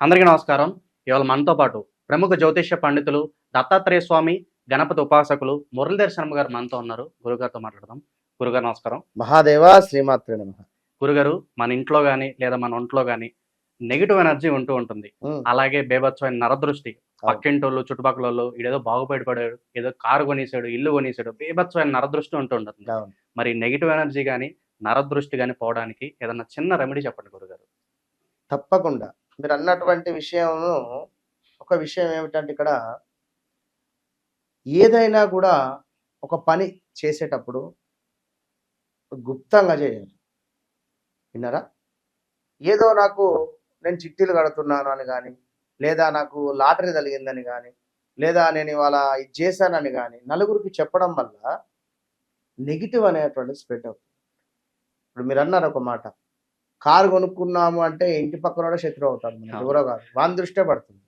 అందరికీ నమస్కారం. ఇవాళ మనతో పాటు ప్రముఖ జ్యోతిష్య పండితులు దత్తాత్రేయ స్వామి గణపతి ఉపాసకులు మురళీధర్ శర్మ గారు మనతో ఉన్నారు. గురుగారితో మాట్లాడదాం. గురుగారు నమస్కారం. మహాదేవ శ్రీమాత్రే నమ. గురుగారు మన ఇంట్లో గాని లేదా మన ఒంట్లో గాని నెగిటివ్ ఎనర్జీ ఉంటూ ఉంటుంది. అలాగే బేభత్సమైన నరదృష్టి పక్కింటోళ్ళు చుట్టుపక్కల వాళ్ళు ఇదేదో బాగుపడిపడాడు ఏదో కారు కొనేసాడు ఇల్లు కొనేసాడు బేభత్సమైన నరదృష్టి ఉంటూ ఉంటుంది. మరి నెగిటివ్ ఎనర్జీ గాని నరదృష్టి గాని పోవడానికి ఏదన్నా చిన్న రెమెడీ చెప్పండి గురుగారు. తప్పకుండా. మీరు అన్నటువంటి విషయము ఒక విషయం ఏమిటంటే ఇక్కడ ఏదైనా కూడా ఒక పని చేసేటప్పుడు గుప్తంగా చేయాలి. విన్నారా? ఏదో నాకు నేను చిట్టీలు కడుతున్నాను అని కానీ లేదా నాకు లాటరీ తగిలిందని కానీ లేదా నేను ఇవాళ ఇది చేశానని కానీ నలుగురికి చెప్పడం వల్ల నెగిటివ్ అనేటువంటి స్ప్రెడ్ అవుతుంది. ఇప్పుడు మీరు అన్నారు ఒక మాట కారు కొనుక్కున్నాము అంటే ఇంటి పక్కన కూడా శత్రువు అవుతాడు అవును. ఎవరో కాదు. వాని దృష్టే పడుతుంది.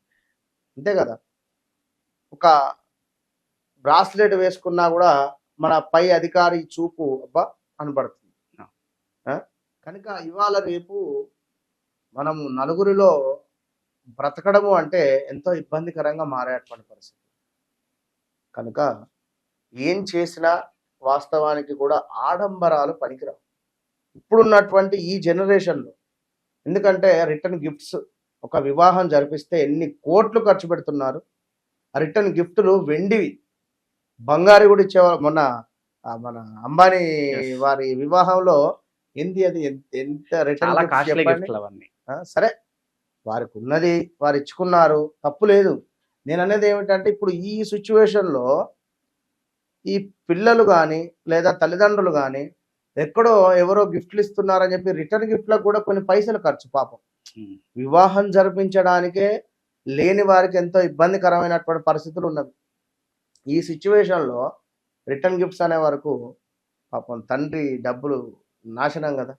అంతే కదా? ఒక బ్రాస్లెట్ వేసుకున్నా కూడా మన పై అధికారి చూపు అబ్బా అనబడుతుంది? కనుక ఇవాళ రేపు మనం నలుగురిలో బ్రతకడము అంటే ఎంతో ఇబ్బందికరంగా మారేటువంటి పరిస్థితి. కనుక ఏం చేసినా వాస్తవానికి కూడా ఆడంబరాలు పనికిరావు. ఇప్పుడున్నటువంటి ఈ జనరేషన్లో ఎందుకంటే రిటర్న్ గిఫ్ట్స్ ఒక వివాహం జరిపిస్తే ఎన్ని కోట్లు ఖర్చు పెడుతున్నారు. ఆ రిటర్న్ గిఫ్ట్లు వెండివి. బంగారు కూడా ఇచ్చేవారు మొన్న మన అంబానీ. వారి వివాహంలో ఏంది అది? ఎంత- రిటర్న్ సరే. వారికి ఉన్నది వారు ఇచ్చుకున్నారు. తప్పు లేదు. నేను అనేది ఏమిటంటే ఇప్పుడు ఈ సిచ్యువేషన్లో ఈ పిల్లలు కానీ లేదా తల్లిదండ్రులు కానీ ఎక్కడో ఎవరో గిఫ్ట్లు ఇస్తున్నారని చెప్పి రిటర్న్ గిఫ్ట్లకు కూడా కొన్ని పైసలు ఖర్చు పాపం. వివాహం జరిపించడానికే లేని వారికి ఎంతో ఇబ్బందికరమైనటువంటి పరిస్థితులు ఉన్నవి. ఈ సిచ్యువేషన్లో రిటర్న్ గిఫ్ట్స్ అనే వరకు పాపం తండ్రి డబ్బులు నాశనం కదా.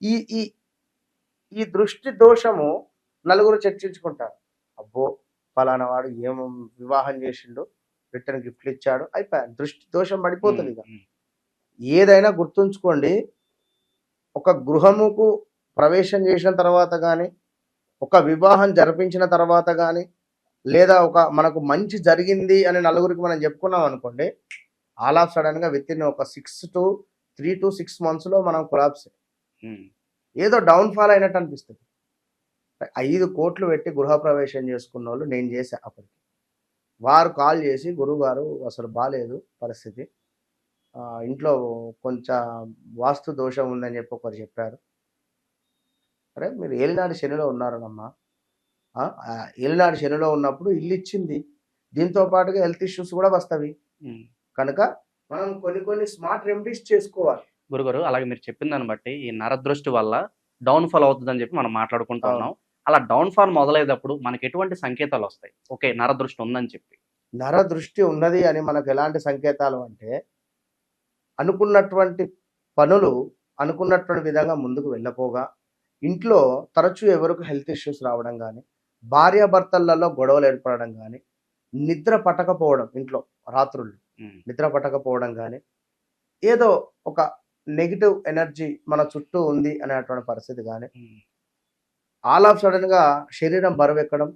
ఈ ఈ ఈ దృష్టి దోషము నలుగురు చర్చించుకుంటారు. అబ్బో ఫలానా వాడు ఏం వివాహం చేసిండు రిటర్న్ గిఫ్ట్లు ఇచ్చాడు అయిపోయా దృష్టి దోషం పడిపోతుంది ఇక. ఏదైనా గుర్తుంచుకోండి. ఒక గృహముకు ప్రవేశం చేసిన తర్వాత కానీ ఒక వివాహం జరిపించిన తర్వాత కానీ లేదా ఒక మనకు మంచి జరిగింది అని నలుగురికి మనం చెప్పుకున్నాం అనుకోండి ఆల్ ఆఫ్ సడన్గా విత్ ఇన్ ఒక six to three to six మంత్స్లో మనం కొలాప్స్. ఏదో డౌన్ ఫాల్ అయినట్టు అనిపిస్తుంది. ఐదు కోట్లు పెట్టి గృహప్రవేశం చేసుకున్న వాళ్ళు నేను చేసా అప్పటికి. వారు కాల్ చేసి గురువుగారు అసలు బాగాలేదు పరిస్థితి. ఇంట్లో కొంచెం వాస్తు దోషం ఉందని చెప్పి ఒకరు చెప్పారు. అరే మీరు ఏలినాడు శనిలో ఉన్నారనమ్మా. ఏలినాడు శనిలో ఉన్నప్పుడు ఇల్లు ఇచ్చింది. దీంతో పాటుగా హెల్త్ ఇష్యూస్ కూడా వస్తాయి. కనుక మనం కొన్ని కొన్ని స్మార్ట్ రెమెడీస్ చేసుకోవాలి. గురుగారు అలాగే మీరు చెప్పిన దాన్ని బట్టి ఈ నరదృష్టి వల్ల డౌన్ ఫాల్ అవుతుందని చెప్పి మనం మాట్లాడుకుంటూ ఉన్నాం. అలా డౌన్ ఫాల్ మొదలయ్యేటప్పుడు మనకి ఎటువంటి సంకేతాలు వస్తాయి? ఓకే నరదృష్టి ఉందని చెప్పి. నర దృష్టి ఉన్నది అని మనకు ఎలాంటి సంకేతాలు అంటే అనుకున్నటువంటి పనులు అనుకున్నటువంటి విధంగా ముందుకు వెళ్ళపోగా ఇంట్లో తరచూ ఎవరికి హెల్త్ ఇష్యూస్ రావడం కానీ భార్యాభర్తలలో గొడవలు ఏర్పడడం కానీ నిద్ర పట్టకపోవడం ఇంట్లో రాత్రులు ఉమ్. నిద్ర పట్టకపోవడం కానీ ఏదో ఒక నెగిటివ్ ఎనర్జీ మన చుట్టూ ఉంది అనేటువంటి పరిస్థితి కానీ. ఆల్ ఆఫ్ సడన్గా శరీరం బరువెక్కడం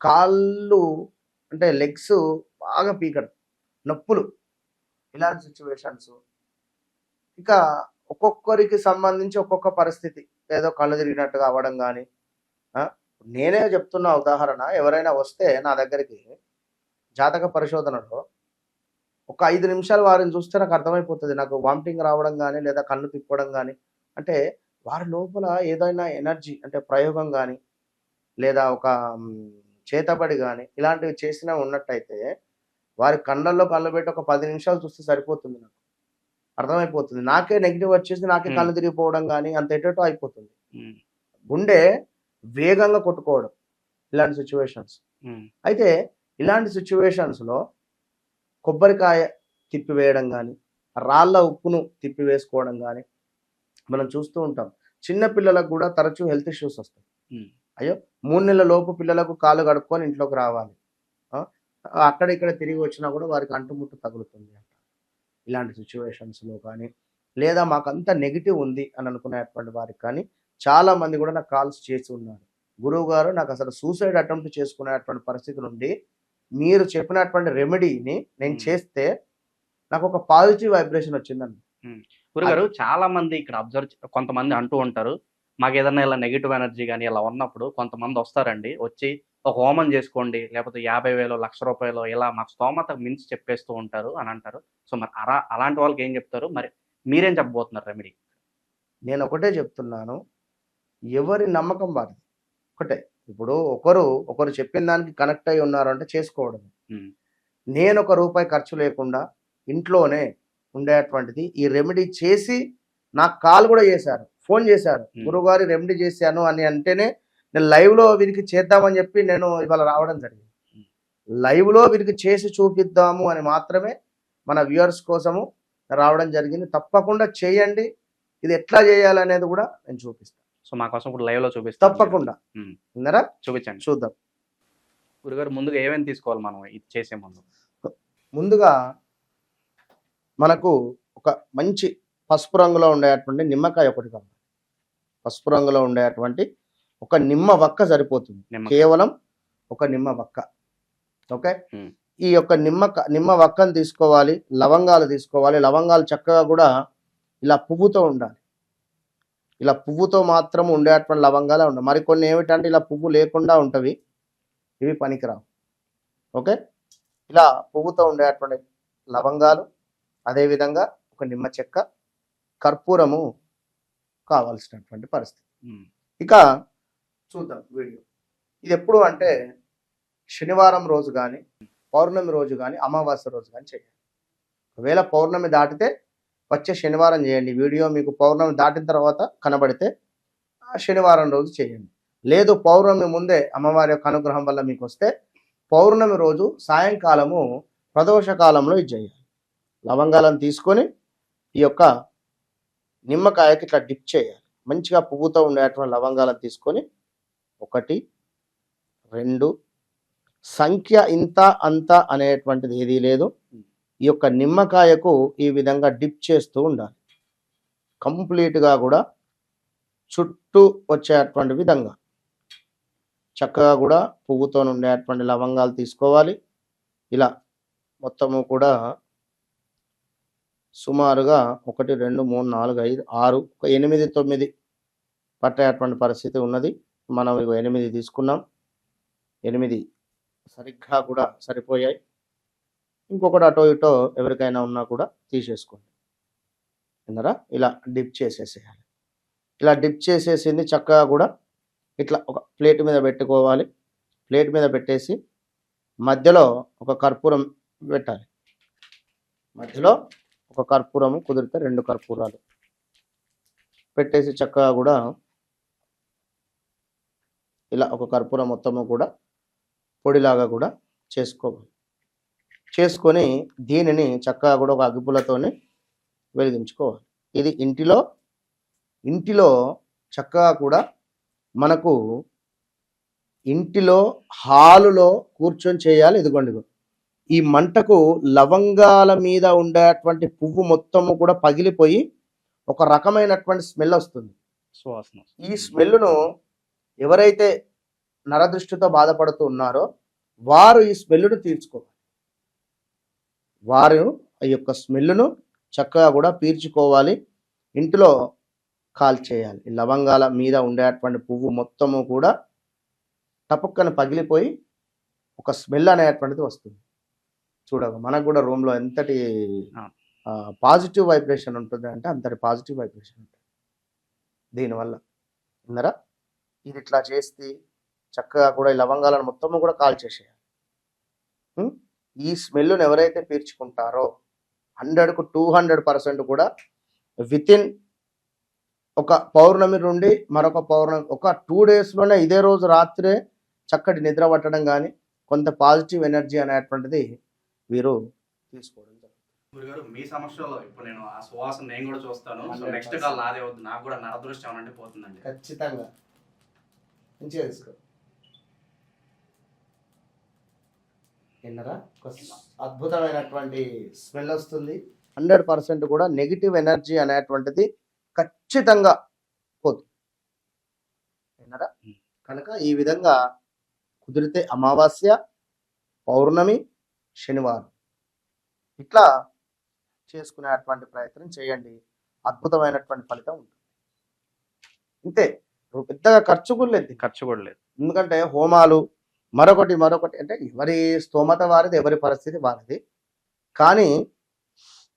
కాళ్ళు అంటే లెగ్స్ బాగా పీకడం నొప్పులు ఇలాంటి సిచ్యువేషన్స్ ఇక ఒక్కొక్కరికి సంబంధించి ఒక్కొక్క పరిస్థితి. ఏదో కళ్ళు తిరిగినట్టుగా అవ్వడం కానీ నేనే చెప్తున్న ఉదాహరణ ఎవరైనా వస్తే నా దగ్గరికి జాతక పరిశోధనలో ఒక ఐదు నిమిషాలు వారిని చూస్తే నాకు అర్థమైపోతుంది. నాకు వామిటింగ్ రావడం కానీ లేదా కళ్ళు తిప్పడం కానీ అంటే వారి లోపల ఏదైనా ఎనర్జీ అంటే ప్రయోగం కానీ లేదా ఒక చేతబడి కానీ ఇలాంటివి చేసినా ఉన్నట్టయితే వారి కళ్ళల్లో కళ్ళు పెట్టి ఒక పది నిమిషాలు చూస్తే సరిపోతుంది నాకు అర్థమైపోతుంది నాకే నెగిటివ్ వచ్చేసి నాకే. కళ్ళు తిరిగిపోవడం కానీ అంత ఎటో అయిపోతుంది. గుండె వేగంగా కొట్టుకోవడం ఇలాంటి సిచ్యువేషన్స్. అయితే ఇలాంటి సిచ్యువేషన్స్లో కొబ్బరికాయ తిప్పివేయడం కానీ రాళ్ళ ఉప్పును తిప్పివేసుకోవడం కానీ మనం చూస్తూ ఉంటాం చిన్న పిల్లలకు కూడా తరచూ హెల్త్ ఇష్యూస్ వస్తాయి. అయ్యో మూడు నెలల లోపు పిల్లలకు కాలు కడుక్కొని ఇంట్లోకి రావాలి? అక్కడ ఇక్కడ తిరిగి వచ్చినా కూడా వారికి అంటుముట్టు తగులుతుంది అంట. ఇలాంటి సిచ్యువేషన్స్లో కానీ లేదా మాకు అంత నెగిటివ్ ఉంది అని అనుకునేటువంటి వారికి కానీ చాలా మంది కూడా నాకు కాల్స్ చేసి ఉన్నారు. గురువు గారు నాకు అసలు సూసైడ్ అటెంప్ట్ చేసుకునేటువంటి పరిస్థితి నుండి మీరు చెప్పినటువంటి రెమెడీని నేను. చేస్తే నాకు ఒక పాజిటివ్ వైబ్రేషన్ వచ్చిందండి. గురుగారు చాలా మంది ఇక్కడ అబ్జర్వ్ కొంతమంది అంటూ ఉంటారు మాకు ఏదైనా ఇలా నెగిటివ్ ఎనర్జీ కానీ ఇలా ఉన్నప్పుడు కొంతమంది వస్తారండి వచ్చి ఒక హోమం చేసుకోండి లేకపోతే యాభై వేలు లక్ష రూపాయలు ఇలా మాకు స్తోమత మించి చెప్పేస్తూ ఉంటారు అని అంటారు. సో మరి అలా అలాంటి వాళ్ళకి ఏం చెప్తారు? మరి మీరేం చెప్పబోతున్నారు రెమెడీ నేను ఒకటే చెప్తున్నాను. ఎవరి నమ్మకం వారిది. ఒకటే. ఇప్పుడు ఒకరు ఒకరు చెప్పిన దానికి కనెక్ట్ అయి ఉన్నారు అంటే చేసుకోవడం. నేను ఒక రూపాయి ఖర్చు లేకుండా ఇంట్లోనే ఉండేటువంటిది ఈ రెమెడీ చేసి నాకు కాల్ కూడా చేశారు. ఫోన్ చేశారు. గురువుగారి రెమెడీ చేశాను అని అంటేనే నేను live లో వీరికి చేద్దామని చెప్పి నేను ఇవాళ రావడం జరిగింది. Hmm. Live లో వీరికి చేసి చూపిద్దాము అని మాత్రమే మన వ్యూవర్స్ కోసము రావడం జరిగింది. తప్పకుండా చేయండి. ఇది ఎట్లా చేయాలనేది కూడా నేను చూపిస్తాను. సో మా కోసం ఇప్పుడు లైవ్లో చూపిస్తాను. తప్పకుండా. విన్నారా? చూపించండి. చూద్దాం. గురుగారు ముందుగా ఏమేమి తీసుకోవాలి మనం ఇది చేసే ముందు? ముందుగా మనకు ఒక మంచి పసుపు రంగులో ఉండేటువంటి నిమ్మకాయ ఒకటి కావాలి. పసుపు రంగులో ఉండేటువంటి ఒక నిమ్మ వక్క సరిపోతుంది. కేవలం ఒక నిమ్మ వక్క. ఓకే. ఈ యొక్క నిమ్మ నిమ్మ వక్కను తీసుకోవాలి లవంగాలు తీసుకోవాలి. లవంగాలు చక్కగా కూడా ఇలా పువ్వుతో ఉండాలి. ఇలా పువ్వుతో మాత్రం ఉండేటువంటి లవంగాలే ఉండాలి మరికొన్ని ఏమిటంటే ఇలా పువ్వు లేకుండా ఉంటవి ఇవి పనికిరావు. ఓకే? ఇలా పువ్వుతో ఉండేటువంటి లవంగాలు అదేవిధంగా ఒక నిమ్మ చెక్క కర్పూరము కావాల్సినటువంటి పరిస్థితి. ఇక చూద్దాం వీడియో. ఇది ఎప్పుడు అంటే శనివారం రోజు కానీ పౌర్ణమి రోజు కానీ అమావాస్య రోజు కానీ చేయాలి. ఒకవేళ పౌర్ణమి దాటితే వచ్చే శనివారం చేయండి. వీడియో మీకు పౌర్ణమి దాటిన తర్వాత కనబడితే శనివారం రోజు చేయండి. లేదు పౌర్ణమి ముందే అమ్మవారి యొక్క అనుగ్రహం వల్ల మీకు వస్తే పౌర్ణమి రోజు సాయంకాలము ప్రదోష కాలంలో ఇది చేయాలి. లవంగాలను తీసుకొని ఈ యొక్క నిమ్మకాయకి ఇట్లా డిప్ చేయాలి. మంచిగా పువ్వుతో ఉండేటువంటి లవంగాలను తీసుకొని ఒకటి రెండు సంఖ్య ఇంత అంత అనేటువంటిది ఏదీ లేదు. ఈ యొక్క నిమ్మకాయకు ఈ విధంగా డిప్ చేస్తూ ఉండాలి. కంప్లీట్గా కూడా చుట్టూ వచ్చేటువంటి విధంగా. చక్కగా కూడా పువ్వుతో ఉండేటువంటి లవంగాలు తీసుకోవాలి. ఇలా మొత్తము కూడా సుమారుగా ఒకటి రెండు మూడు నాలుగు ఐదు ఆరు ఒక ఎనిమిది తొమ్మిది పట్టేటువంటి పరిస్థితి ఉన్నది. మనం ఎనిమిది తీసుకున్నాం. ఎనిమిది సరిగ్గా కూడా సరిపోయాయి. ఇంకొకటి అటో ఇటో ఎవరికైనా ఉన్నా కూడా తీసేసుకోండి. విన్నారా? ఇలా డిప్ చేసేసేయాలి. ఇలా డిప్ చేసేసింది చక్కగా కూడా ఇట్లా ఒక ప్లేట్ మీద పెట్టుకోవాలి. ప్లేట్ మీద పెట్టేసి మధ్యలో ఒక కర్పూరం పెట్టాలి. మధ్యలో ఒక కర్పూరము కుదిరితే రెండు కర్పూరాలు. పెట్టేసి చక్కగా కూడా ఇలా ఒక కర్పూరం మొత్తము కూడా పొడిలాగా కూడా చేసుకోవాలి చేసుకొని దీనిని చక్కగా కూడా ఒక అగ్గిపుల్లతోని వెలిగించుకోవాలి. ఇది ఇంటిలో ఇంటిలో చక్కగా కూడా మనకు ఇంటిలో హాలులో కూర్చొని చేయాలి. ఇదిగోండి ఇదిగో. ఈ మంటకు లవంగాల మీద ఉండేటువంటి పువ్వు మొత్తము కూడా పగిలిపోయి ఒక రకమైనటువంటి స్మెల్ వస్తుంది. సువాసన ఈ స్మెల్ను ఎవరైతే నరదృష్టితో బాధపడుతూ ఉన్నారో వారు ఈ స్మెల్ను తీర్చుకోవాలి. వారు ఈ యొక్క స్మెల్ను చక్కగా కూడా పీల్చుకోవాలి ఇంటిలో కాల్ చేయాలి. లవంగాల మీద ఉండేటువంటి పువ్వు మొత్తము కూడా టపక్కన పగిలిపోయి ఒక స్మెల్ అనేటువంటిది వస్తుంది. చూడగా మనకు కూడా రూమ్లో ఎంతటి. పాజిటివ్ వైబ్రేషన్ ఉంటుంది అంటే అంతటి పాజిటివ్ వైబ్రేషన్ ఉంటుంది. దీనివల్ల విన్నారా? ఇది ఇట్లా చేస్తే చక్కగా కూడా ఈ లవంగాలను మొత్తము కూడా కాల్ చేసేయాలి? ఈ స్మెల్ను ఎవరైతే పీల్చుకుంటారో హండ్రెడ్కు టూ హండ్రెడ్ పర్సెంట్ కూడా విత్ ఇన్ ఒక పౌర్ణమి నుండి మరొక పౌర్ణమి ఒక టూ డేస్లోనే ఇదే రోజు రాత్రే చక్కటి నిద్ర పట్టడం కానీ కొంత పాజిటివ్ ఎనర్జీ అనేటువంటిది వీరు తీసుకోవడం గురుగారు మీ సమస్యలో ఇప్పుడు నేను ఆ సువాసన నేను కూడా చూస్తాను. సో 100% నెక్స్ట్ కాల్ నాదే వద్దు. నాకు కూడా నరదృష్టి ఏమనంటే పోతుందండి. ఖచ్చితంగా. మంచిగా తీసుకో. విన్నరా? ఒక అద్భుతమైనటువంటి స్మెల్ వస్తుంది. హండ్రెడ్ పర్సెంట్ కూడా నెగిటివ్ ఎనర్జీ అనేటువంటిది ఖచ్చితంగా పోతుంది విన్నరా? కనుక ఈ విధంగా కుదిరితే అమావాస్య పౌర్ణమి శనివారం ఇట్లా చేసుకునేటువంటి ప్రయత్నం చేయండి. అద్భుతమైనటువంటి ఫలితం ఉంటుంది. అంతే పెద్దగా ఖర్చు కూడా లేదు ఖర్చు కూడా లేదు. ఎందుకంటే హోమాలు మరొకటి మరొకటి అంటే ఎవరి స్తోమత వారిది ఎవరి పరిస్థితి వారిది. కానీ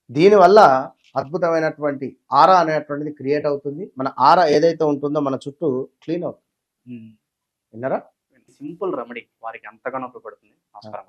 దీనివల్ల అద్భుతమైనటువంటి ఆరా అనేటువంటిది క్రియేట్ అవుతుంది. మన ఆరా ఏదైతే ఉంటుందో మన చుట్టూ క్లీన్ అవుతుంది. విన్నారా? సింపుల్ రెమెడీ వారికి ఎంతగానో ఉపయోగపడుతుంది. నమస్కారం.